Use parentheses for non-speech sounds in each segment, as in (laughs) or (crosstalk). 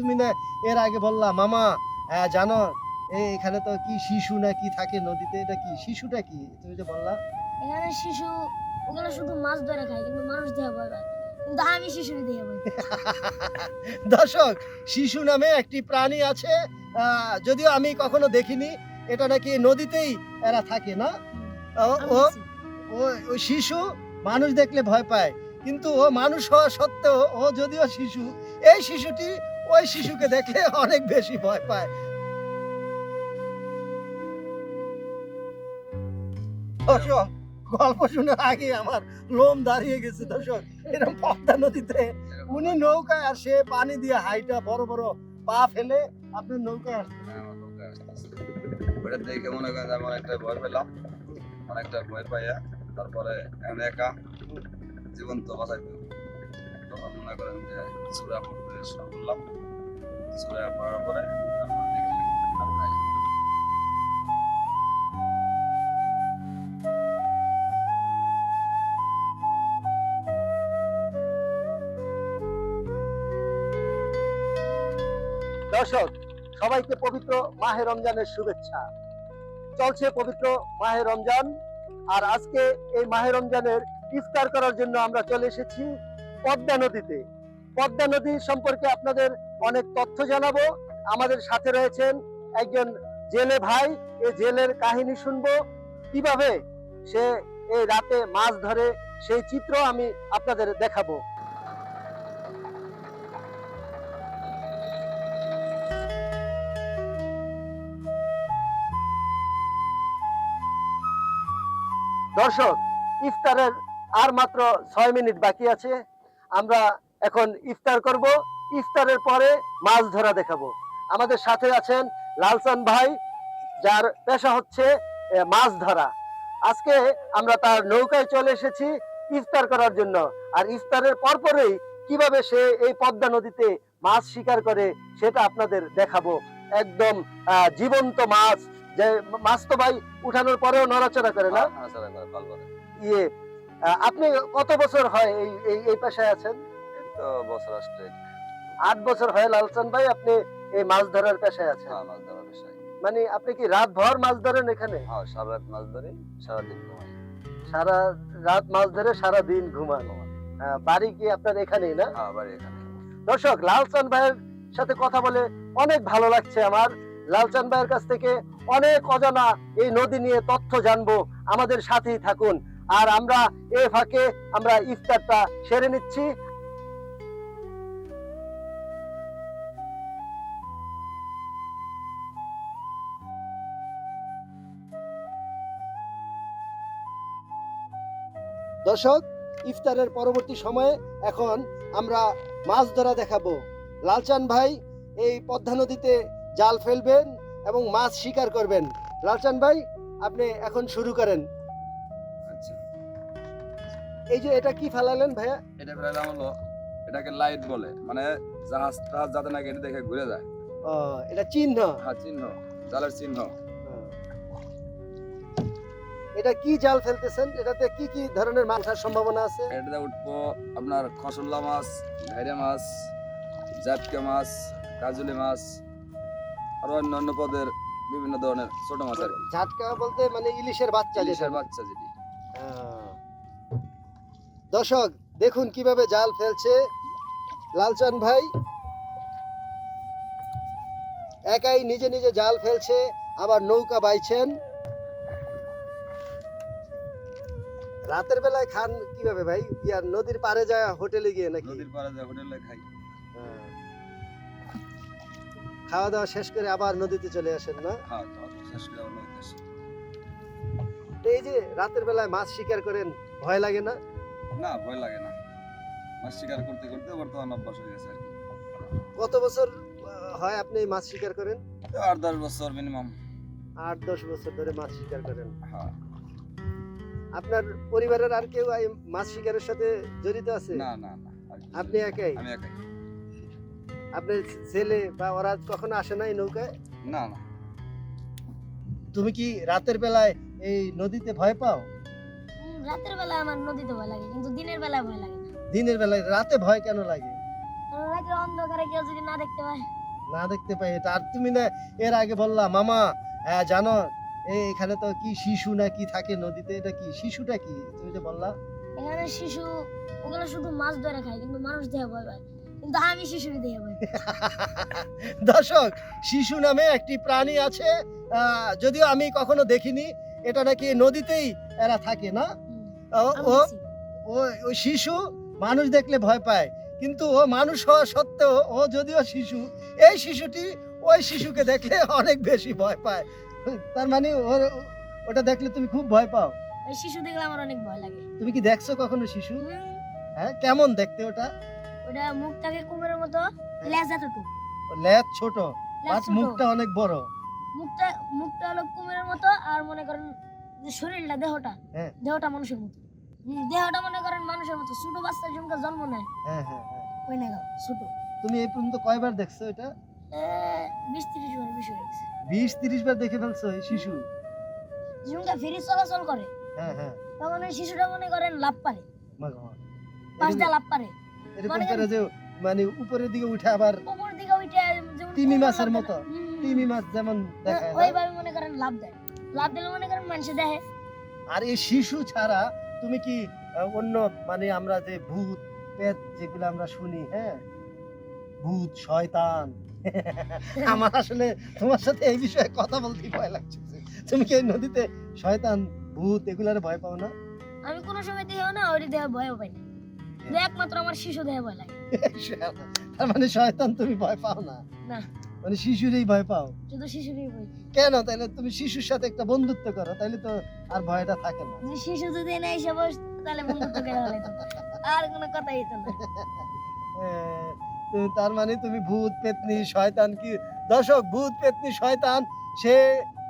তুমি না এর আগে বললা মামা হ্যাঁ জানো এখানে তো কি শিশু না কি থাকে নদীতে এটা কি? শিশুটা কি? তুমি যে বললা। এখানে শিশু ওগুলো শুধু মাছ ধরে খায় কিন্তু মানুষ ভয় পায়। কিন্তু আমি শিশু দিয়ে (laughs) দর্শক শিশু নামে একটি প্রাণী আছে যদিও আমি কখনো দেখিনি এটা নাকি নদীতেই এরা থাকে না? ও ও শিশু মানুষ দেখলে ভয় পায় কিন্তু ও মানুষ হওয়া সত্ত্বেও ও যদিও শিশু এই শিশুটি ওই শিশুকে দেখলে অনেক বেশি ভয় পায়। দর্শক গল্প শুনে আগে আমার লোম দাঁড়িয়ে গেছে দর্শক। এরকম পদ্মা নদীতে উনি নৌকায় আর সে পানি দিয়ে হাইটা বড় বড় পা ফেলে আপনার নৌকায় আসছে হ্যাঁ, ওটা দেখে মনে করেন যে আমার একটা ভয় পেলাম অনেকটা ভয় পাইয়া তারপরে আমি একা জীবন তো বাঁচাইতে। তখন মনে করেন যে চূড়া পড়তে শুরু করলাম পড়ার পরে। দর্শক, সবাইকে পবিত্র মাহে রমজানের শুভেচ্ছা চলছে পবিত্র মাহে রমজান, আর আজকে এই মাহে রমজানের ইফতার করার জন্য আমরা চলে এসেছি পদ্মা নদীতে পদ্মা নদী সম্পর্কে আপনাদের অনেক তথ্য জানাব। আমাদের সাথে রয়েছেন একজন জেলে ভাই। এই জেলের কাহিনী শুনব। কীভাবে সে এই রাতে মাছ ধরে, সেই চিত্র আমি আপনাদের দেখাবো। দর্শক, ইফতারের আর মাত্র ছয় মিনিট বাকি আছে। আমরা এখন ইফতার করব। ইফতারের পরে মাছ ধরা দেখাবো। আমাদের সাথে আছেন লালসান ভাই যার পেশা হচ্ছে মাছ ধরা। আজকে আমরা তার নৌকায় চলে এসেছি ইফতার করার জন্য। আর ইফতারের পরপরেই কীভাবে সে এই পদ্মা নদীতে মাছ শিকার করে সেটা আপনাদের দেখাবো। একদম জীবন্ত মাছ। যে মাছ তো ভাই উঠানোর পরেও নড়াচড়া করে না। ইয়ে আপনি কত বছর হয় এই এই পেশায় আছেন? তো বছর আসছে আট বছর হয় লালচান ভাই আপনি এই মাছ ধরার পেশায় আছেন। হ্যাঁ, মাছ ধরার বিষয় মানে আপনি কি রাত ভর মাছ ধরেন এখানে? হ্যাঁ সারা রাত মাছ ধরি সারাদিন ঘুমাই। সারা রাত মাছ ধরে সারা দিন ঘুমান। বাড়ি কি আপনার এখানেই না? হ্যাঁ বাড়ি এখানে দর্শক লালচান ভাইয়ের সাথে কথা বলে অনেক ভালো লাগছে আমার। লালচান ভাইয়ের কাছ থেকে অনেক অজানা এই নদী নিয়ে তথ্য জানব। আমাদের সাথেই থাকুন। আর আমরা এ ফাঁকে আমরা ইফতারটা সেরে নিচ্ছি। দর্শক ইফতারের পরবর্তী সময়ে এখন আমরা মাছ ধরা দেখাবো। লালচান ভাই এই পদ্মা নদীতে জাল ফেলবেন এবং মাছ শিকার করবেন। লালচান ভাই আপনি এখন শুরু করেন। আচ্ছা। এই যে এটা কি ফেলালেন ভাইয়া? এটা ফেলালাম হলো এটাকে লাইট বলে মানে জাহাজ টাহাজ যাতে না এটা দেখে ঘুরে যায়। ও, এটা চিহ্ন। হ্যাঁ চিহ্ন জালের চিহ্ন। এটা কি জাল ফেলতেছেন? এটাতে কি কি ধরনের মাছ আসার সম্ভাবনা আছে? এটাতে উঠবো আপনার খসল্লা মাছ ঘাইরা মাছ জাটকা মাছ কাজুলি মাছ আর অন্যান্য পদের বিভিন্ন ধরনের ছোট মাছ আর কি। ঝাটকা বলতে মানে ইলিশের বাচ্চা ইলিশের বাচ্চা যেটি। দর্শক দেখুন কীভাবে জাল ফেলছে লালচান ভাই। একাই নিজে নিজে জাল ফেলছে আবার নৌকা বাইছেন। রাতের বেলায় খান কীভাবে ভাই? ইয়ার নদীর পাড়ে যায় হোটেলে গিয়ে নাকি? নদীর পাড়ে যে হোটেলে খাই। হ্যাঁ। খাওয়া দাওয়া শেষ করে আবার নদীতে চলে আসেন না? শেষ করে এই যে রাতের বেলায় মাছ শিকার করেন ভয় লাগে না? না ভয় লাগে না। মাছ শিকার করতে করতে বর্তমান অভ্যাস হয়ে গেছে আর কি। কত বছর হয় আপনি মাছ শিকার করেন? আট দশ বছর মিনিমাম। আট দশ বছর ধরে মাছ শিকার করেন। হ্যাঁ। আপনার পরিবারের আর কেউ মাছ শিকারের সাথে জড়িত আছে? না না না আপনি একাই? আমি একাই। আপনার ছেলে বা ওরা কখনো আসে নাই নৌকায়? না না। তুমি কি রাতের বেলায় এই নদীতে ভয় পাও? রাতের বেলা আমার নদীতে ভয় লাগে কিন্তু দিনের বেলায় ভয় লাগে না। দিনের বেলায় রাতে ভয় কেন লাগে? রাতের অন্ধকারে কেউ যদি না দেখতে পায়। না দেখতে পাই এটা। আর তুমি না এর আগে বললা মামা হ্যাঁ জানো এখানে তো কি শিশু না কি থাকে নদীতে? এটা কি? শিশুটা কি? তুমি যে বললা। এখানে শিশু ওগুলো শুধু মাছ ধরে খায় কিন্তু মানুষ দেহে ভয় পায়। কিন্তু আমি শিশুর দেহে ভয় (laughs) দর্শক শিশু নামে একটি প্রাণী আছে যদিও আমি কখনো দেখিনি এটা নাকি নদীতেই এরা থাকে না? ও ও ও শিশু মানুষ দেখলে ভয় পায় কিন্তু ও মানুষ হওয়া সত্ত্বেও ও যদিও শিশু এই শিশুটি ওই শিশুকে দেখলে অনেক বেশি ভয় পায়। তার মানে ওর ওটা দেখলে তুমি খুব ভয় পাও? ওই শিশু দেখলে আমার অনেক ভয় লাগে। তুমি কি দেখছ কখনো শিশু? হ্যাঁ কেমন দেখতে ওটা? ওটা মুখটাকে কুমিরের মতো লেজ এতটুকু লেজ ছোট ছোট। মুখটা অনেক বড়। মুখটা মুখটা হলো কুমিরের মতো আর মনে করেন যে শরীরটা দেহটা। হ্যাঁ। দেহটা মানুষের মতো। দেহটা মনে করেন মানুষের মতো। ছোট বাচ্চা জমকা জন্ম নেয় হ্যাঁ হ্যাঁ হ্যাঁ। ওই না ছোট। তুমি এই পর্যন্ত কয়বার দেখছ এটা? বিশ তিরিশ বার বেশি হয়ে গেছে। বিশ তিরিশ বার দেখে ফেলছো এই শিশু। জমকা ফেরি চলাচল করে। হ্যাঁ হ্যাঁ। তখন ওই শিশুটা মনে করেন লাভ পারে। পাঁচটা লাভ পারে। এরকম করে যে মানে উপরের দিকে উঠে আবার উপর দিকে যেমন তিমি মাছের মতো। তিমি মাছ যেমন দেখায় ওইভাবে মনে করেন লাভ দেয়। লাভ দিলে মনে করেন মানুষে দেখে। আর এই শিশু ছাড়া তুমি কি অন্য মানে আমরা যে ভূত পেত যেগুলো আমরা শুনি হ্যাঁ? ভূত শয়তান আমার আসলে তোমার সাথে এই বিষয়ে কথা বলতে ভয় লাগছে। তুমি কি নদীতে শয়তান ভূত এগুলার ভয় পাও না? আমি কোনো সময় দেহেও না ওই দেহে ভয়ও পাই না। কিন্তু একমাত্র আমার শিশু দেহে ভয় লাগে। (laughs) তার মানে শয়তান তুমি ভয় পাও না? না। মানে শিশুরই ভয় পাও? শুধু শিশুরই ভয় কেন? তাহলে তুমি শিশুর সাথে একটা বন্ধুত্ব করো তাহলে তো আর ভয়টা থাকে না। শিশু যদি না এসে বস তাহলে বন্ধুত্ব করে হলে আর কোনো কথাই হতো না। (laughs) তো তার মানে তুমি ভূত পেতনি শয়তান কি? দর্শক ভূত পেতনি শয়তান সে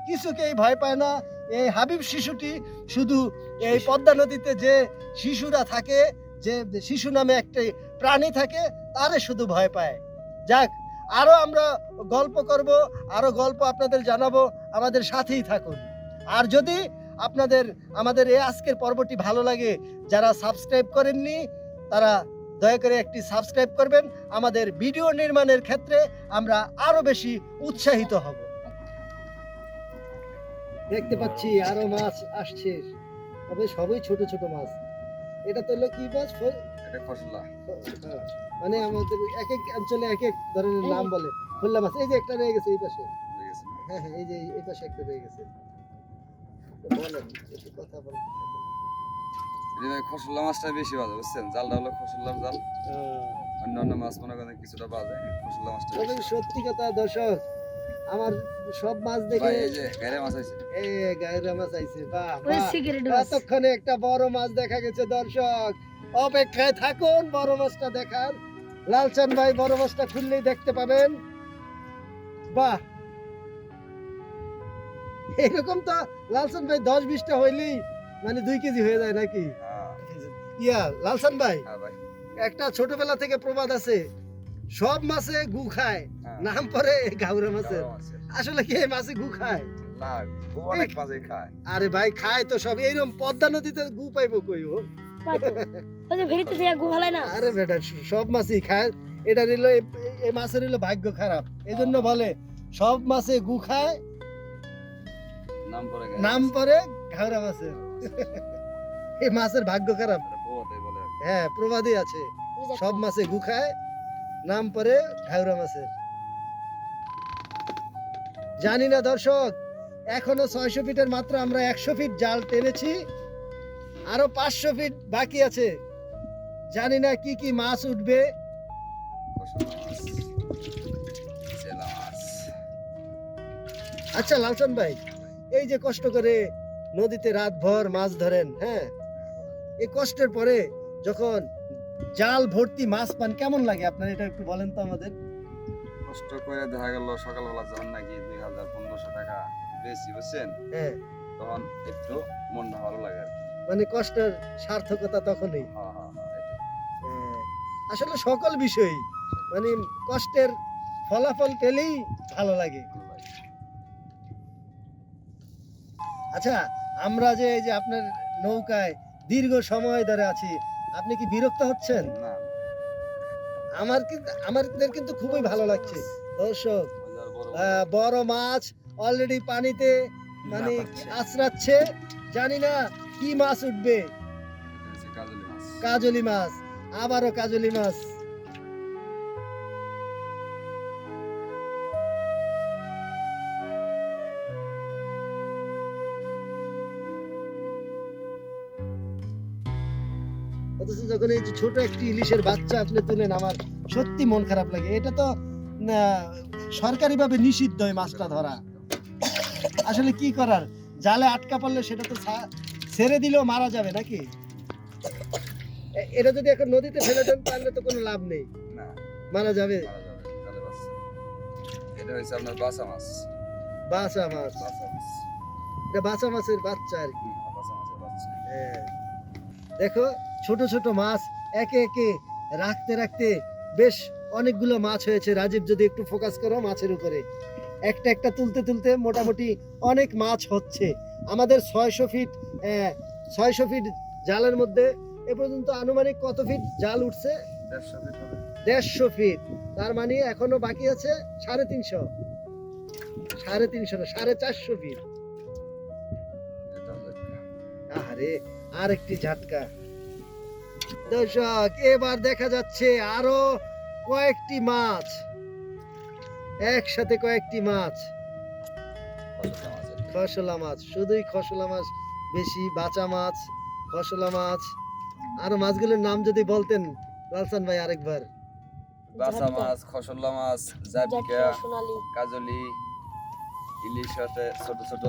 কিছুকেই ভয় পায় না। এই হাবিব শিশুটি শুধু এই পদ্মা নদীতে যে শিশুরা থাকে যে শিশু নামে একটি প্রাণী থাকে তারে শুধু ভয় পায়। যাক আরও আমরা গল্প করব আরও গল্প আপনাদের জানাব আমাদের সাথেই থাকুন। আর যদি আপনাদের আমাদের এই আজকের পর্বটি ভালো লাগে যারা সাবস্ক্রাইব করেননি তারা দয়া করে একটি সাবস্ক্রাইব করবেন। আমাদের ভিডিও নির্মাণের ক্ষেত্রে আমরা আরও বেশি উৎসাহিত হব। দেখতে পাচ্ছি আরও মাছ আসছে তবে সবই ছোট ছোট মাছ। এটা তো হলো কি মাছ? এটা ফসলা মানে আমাদের এক এক অঞ্চলে এক এক ধরনের নাম বলে। ফুল্লা মাছ এই যে একটা রয়ে গেছে এই পাশে। হয়ে? হ্যাঁ হ্যাঁ এই যে এই পাশে একটা রয়ে গেছে। বলেন একটু কথা বলেন। ভাই খসলা মাছটা বেশি বাজে বুঝছেন? জালটা হলো খসলার জাল। অন্য অন্য মাছ মনে করেন কিছুটা বাজে খসলা মাছটা সত্যি কথা দর্শক আমার সব মাছ দেখে ভাই এই যে গাইরে মাছ আছে এই গায়ের মাছ আইছে বাহ ওই বাহ সিগারেট এতক্ষণে একটা বড় মাছ দেখা গেছে দর্শক। অপেক্ষায় থাকুন বড় মাছটা দেখার। লালচান ভাই বড় মাছটা খুললেই দেখতে পাবেন। বাহ। এরকম তো লালচান ভাই দশ বিশটা হইলেই মানে দুই কেজি হয়ে যায় নাকি? হ্যাঁ ইয়া লালচান ভাই হ্যাঁ একটা ছোটবেলা থেকে প্রবাদ আছে সব মাছে গু খায় হ্যাঁ। নাম পরে গাউরা মাছের আসলে কে মাছে গু খায়? না ও অনেক মাছে খায়। আরে ভাই খায় তো সব এইরকম পদ্মা নদীতে গু পাইবো কই ও? আরে বেটা সব মাছই খায়। এটা নিল এই মাছের হলো ভাগ্য খারাপ। এই জন্য বলে সব মাছে গু খায় নাম পরে নাম পরে ঘাওড়া মাছের এই মাছের ভাগ্য খারাপ। হ্যাঁ প্রবাদই আছে। সব মাছে গু খায় নাম পরে ঘাওড়া মাছের। জানি না দর্শক এখনও ছয়শো ফিটের মাত্র আমরা একশো ফিট জাল টেনেছি আরও পাঁচশো ফিট বাকি আছে। জানি না কি কি মাছ উঠবে। আচ্ছা লালচন ভাই এই যে কষ্ট করে নদীতে রাত ভর মাছ ধরেন হ্যাঁ এই কষ্টের পরে যখন জাল ভর্তি মাছ পান কেমন লাগে আপনার? এটা একটু বলেন তো আমাদের। কষ্ট করে দেখা গেল সকালবেলা যখন নাকি দুই হাজার পনেরোশো টাকা বেশি বুঝছেন? হ্যাঁ। তখন একটু মনটা ভালো লাগে আর কি। মানে কষ্টের সার্থকতা তখনই। হ্যাঁ হ্যাঁ হ্যাঁ। হ্যাঁ, আসলে সকল বিষয়ই মানে কষ্টের ফলাফল পেলেই ভালো লাগে। ভালো লাগে। আচ্ছা আমরা যে এই যে আপনার নৌকায় দীর্ঘ সময় ধরে আছি আপনি কি বিরক্ত হচ্ছেন? না। আমার কিন্তু আমাদের কিন্তু খুবই ভালো লাগছে। দর্শক বড় মাছ অলরেডি পানিতে মানে আশ্রাচ্ছে জানি না কি মাছ উঠবে। কাজলি মাছ আবারও কাজলি মাছ। অথচ যখন এই যে ছোট একটি ইলিশের বাচ্চা আপনি তুলেন আমার সত্যি মন খারাপ লাগে। এটা তো সরকারি ভাবে নিষিদ্ধ এই মাছটা ধরা। আসলে কি করার? জালে আটকা পড়লে সেটা তো ছেড়ে দিলেও মারা যাবে নাকি? এটা যদি এখন নদীতে ফেলে দেন তাহলে তো কোনো লাভ নেই। না। মারা যাবে? এটা হচ্ছে আপনার বাসা মাছ। বাসা মাছ। এটা বাসা মাছের বাচ্চা আর কি। বাসা মাছের বাচ্চা। হ্যাঁ। দেখো ছোট ছোট মাছ একে একে রাখতে রাখতে বেশ অনেকগুলো মাছ হয়েছে। রাজীব যদি একটু ফোকাস করো মাছের উপরে। একটা একটা তুলতে তুলতে মোটামুটি অনেক মাছ হচ্ছে। আমাদের ছয়শো ফিট ছয়শো ফিট জালের মধ্যে এ পর্যন্ত আনুমানিক কত ফিট জাল উঠছে? দেড়শো ফিট তার মানে এখনও বাকি আছে সাড়ে তিনশো। সাড়ে তিনশো না সাড়ে চারশো ফিট। আরে আর একটি। ঝাটকা। দর্শক এবার দেখা যাচ্ছে আরও কয়েকটি মাছ। একসাথে কয়েকটি মাছ। খসলা মাছ শুধুই খসলা মাছ বেশি বাচা মাছ খসলা মাছ। আরও মাছগুলোর নাম যদি বলতেন লালসান ভাই আরেকবার। বাসা মাছ খসল্লা মাছ জাটকা কাজলি ইলিশ আছে ছোট ছোট।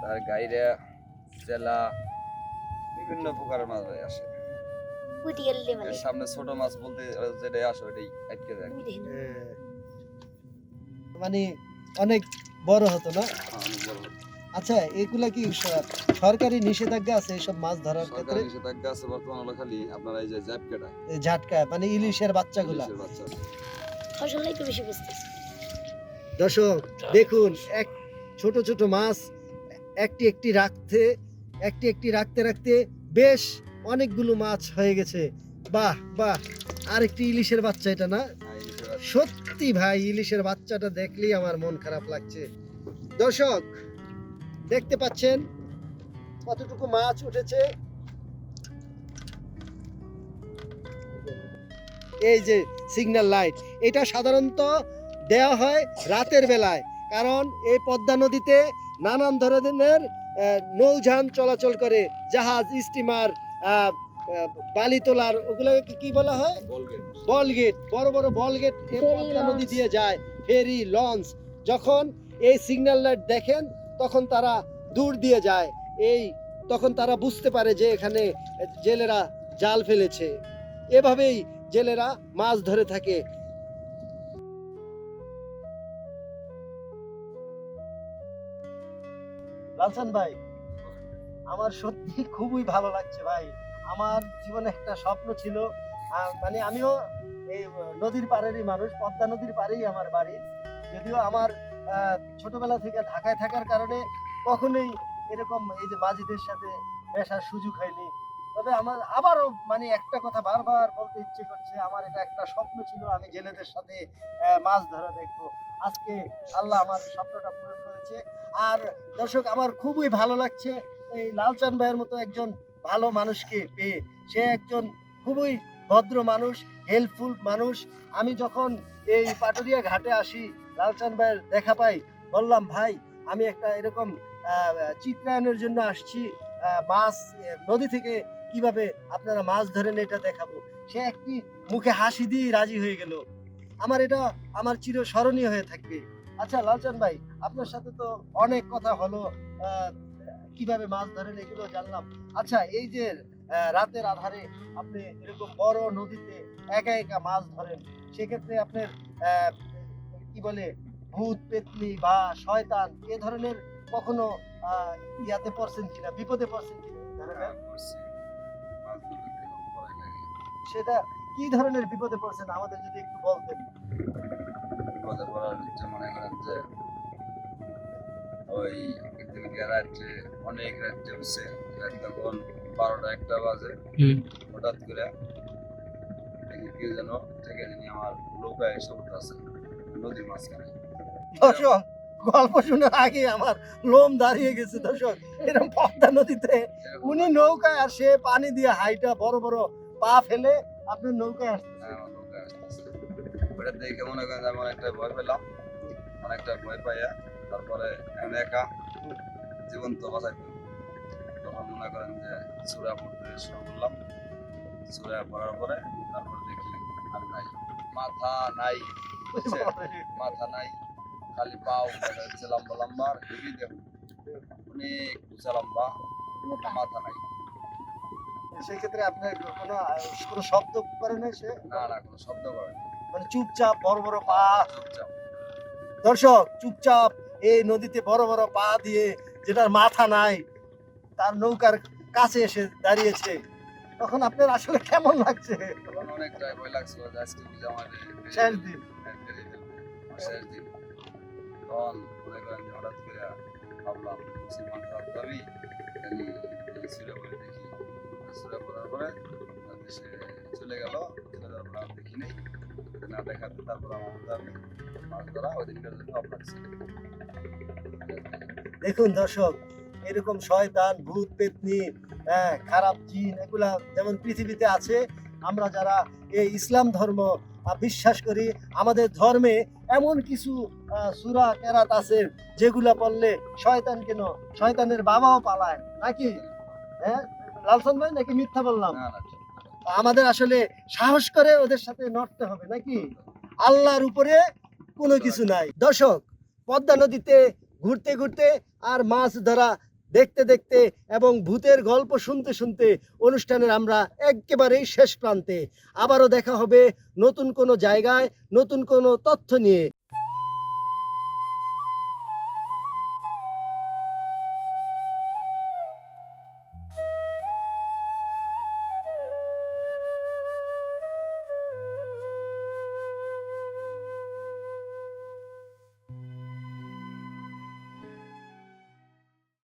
তার গাইরা চেলা বিভিন্ন প্রকারের মাছ আসে। পুঁটি গেলে সামনে ছোট মাছ বলতে যেটা আসে ওটাই আটকে যায়। হ্যাঁ। মানে অনেক বড় হতো না? হ্যাঁ। আচ্ছা এগুলা কি সরকারি নিষেধাজ্ঞা আছে এইসব মাছ ধরার ক্ষেত্রে? সরকারি নিষেধাজ্ঞা আছে বর্তমান হলো খালি আপনারা এই যে এই ঝাটকা মানে ইলিশের বাচ্চাগুলা। ইলিশের বাচ্চা। ফসলটাই তো বেশি বেচতেছে দর্শক দেখুন এক ছোট ছোট মাছ একটি একটি রাখতে একটি একটি রাখতে রাখতে বেশ অনেকগুলো মাছ হয়ে গেছে। বাহ বাহ আরেকটি ইলিশের বাচ্চা এটা না? হ্যাঁ। সত্যি ভাই ইলিশের বাচ্চাটা দেখলেই আমার মন খারাপ লাগছে। দর্শক দেখতে পাচ্ছেন কতটুকু মাছ উঠেছে? এই যে সিগন্যাল লাইট এটা সাধারণত দেওয়া হয় রাতের বেলায় কারণ এই পদ্মা নদীতে নানান ধরনের নৌযান চলাচল করে জাহাজ স্টিমার বালি তোলার ওগুলোকে কি বলা হয়? বলবেন বল গেট বড় বড় বল গেট নদী দিয়ে যায় ফেরি লঞ্চ। যখন এই সিগন্যাল লাইট দেখেন তখন তারা দূর দিয়ে যায়। এই তখন তারা বুঝতে পারে যে এখানে জেলেরা জাল ফেলেছে। এভাবেই জেলেরা মাছ ধরে থাকে। লালসান ভাই আমার সত্যি (laughs) খুবই ভালো লাগছে ভাই। আমার জীবনে একটা স্বপ্ন ছিল। মানে আমিও এই নদীর পাড়েরই মানুষ, পদ্মা নদীর পাড়েই আমার বাড়ি। যদিও আমার ছোটবেলা থেকে ঢাকায় থাকার কারণে কখনোই এরকম এই যে মাঝিদের সাথে মেশার সুযোগ হয়নি। তবে আমার আবারও মানে একটা কথা বারবার বলতে ইচ্ছে করছে, আমার এটা একটা স্বপ্ন ছিল, আমি জেলেদের সাথে মাছ ধরা দেখব। আজকে আল্লাহ আমার স্বপ্নটা পূরণ করেছে। আর দর্শক, আমার খুবই ভালো লাগছে। এই লালচান ভাইয়ের মতো একজন ভালো মানুষকে পেয়ে সে একজন খুবই ভদ্র মানুষ হেল্পফুল মানুষ। আমি যখন এই পাটুরিয়া ঘাটে আসি লালচান ভাইয়ের দেখা পাই, বললাম, ভাই, আমি একটা এরকম চিত্রায়নের জন্য আসছি মাছ নদী থেকে কীভাবে আপনারা মাছ ধরেন এটা দেখাবো। সে একটি মুখে হাসি দিয়ে রাজি হয়ে গেল। আমার এটা, আমার চির স্মরণীয় হয়ে থাকবে। আচ্ছা লালচান ভাই, আপনার সাথে তো অনেক কথা হলো কীভাবে মাছ ধরেন এগুলো জানলাম আচ্ছা এই যে রাতের আধারে আপনি এরকম বড় নদীতে একা একা মাছ ধরেন, সেক্ষেত্রে আপনার কি বলে, ভূত, পেতনি বা শয়তান এ ধরনের কখনো ইয়াতে পড়ছেন কিনা, বিপদে পড়ছেন কিনা? হ্যাঁ। সেটা কি ধরনের বিপদে পড়ছেন আমাদের যদি একটু বলতেন বিপদে পড়ার মনে করেন যে ওই রাত্রে অনেক রাত্রে উঠছে তখন বারোটা একটা বাজে। হঠাৎ করে দেখি কেউ যেন থেকে নিয়ে আমার নৌকা এসে উঠতেছে নদীর মাঝখানে। দর্শক গল্প শোনার আগে আমার লোম দাঁড়িয়ে গেছে দর্শক। এরকম পদ্মা নদীতে উনি নৌকায় আর সে পানি দিয়ে হাইটা বড় বড় পা ফেলে আপনার নৌকায় হ্যাঁ, নৌকা আসতেছে। ওটা দেখে মনে করেন আমি অনেকটা ভয় পেলাম অনেকটা ভয় পাইয়া তারপরে একা জীবন তো বাঁচাইতে তখন মনে করেন যে চূড়া পড়তে শুরু করলাম। চূড়া পড়ার পরে তারপরে দেখি আর নাই। মাথা নাই। (laughs) মাথা নাই খালি পাও যাচ্ছে লম্বা লম্বা আর হেভি দেহ। অনেক উঁচা লম্বা মোটা। মাথা নাই। সেক্ষেত্রে আপনার কোনো কোনো শব্দ করে না সে? না না কোনো শব্দ করে। মানে চুপচাপ বড় বড় পা। চুপচাপ। দর্শক চুপচাপ এই নদীতে বড় বড় পা দিয়ে যেটার মাথা নাই তার নৌকার কাছে এসে দাঁড়িয়েছে। তখন আপনার আসলে কেমন লাগছে? শেষ দিন। শেষ দিন। তখন মনে করেন যে হঠাৎ করে ভাবলাম আমি খালি সুরে দেখি। সুরে পড়ার পরে সে চলে গেল চলে যাওয়ার পর দেখি নাই। না দেখাতে তারপর আমার মাছ ধরা ওই দিনকার জন্য লাগছে দেখুন দর্শক এরকম শয়তান ভূত পেতনি হ্যাঁ খারাপ জিন এগুলা যেমন পৃথিবীতে আছে আমরা যারা এই ইসলাম ধর্ম বিশ্বাস করি আমাদের ধর্মে এমন কিছু সূরা কেরাত আছে যেগুলা পড়লে শয়তান কেন? শয়তানের বাবাও পালায় নাকি? হ্যাঁ? লালসন ভাই নাকি মিথ্যা বললাম। আমাদের আসলে সাহস করে ওদের সাথে নড়তে হবে, নাকি? আল্লাহর উপরে কোনো কিছু নাই। দর্শক, পদ্মা নদীতে ঘুরতে ঘুরতে আর মাছ ধরা দেখতে দেখতে এবং ভূতের গল্প শুনতে শুনতে অনুষ্ঠানের আমরা একেবারেই শেষ প্রান্তে। আবারও দেখা হবে নতুন কোনো জায়গায়, নতুন কোনো তথ্য নিয়ে।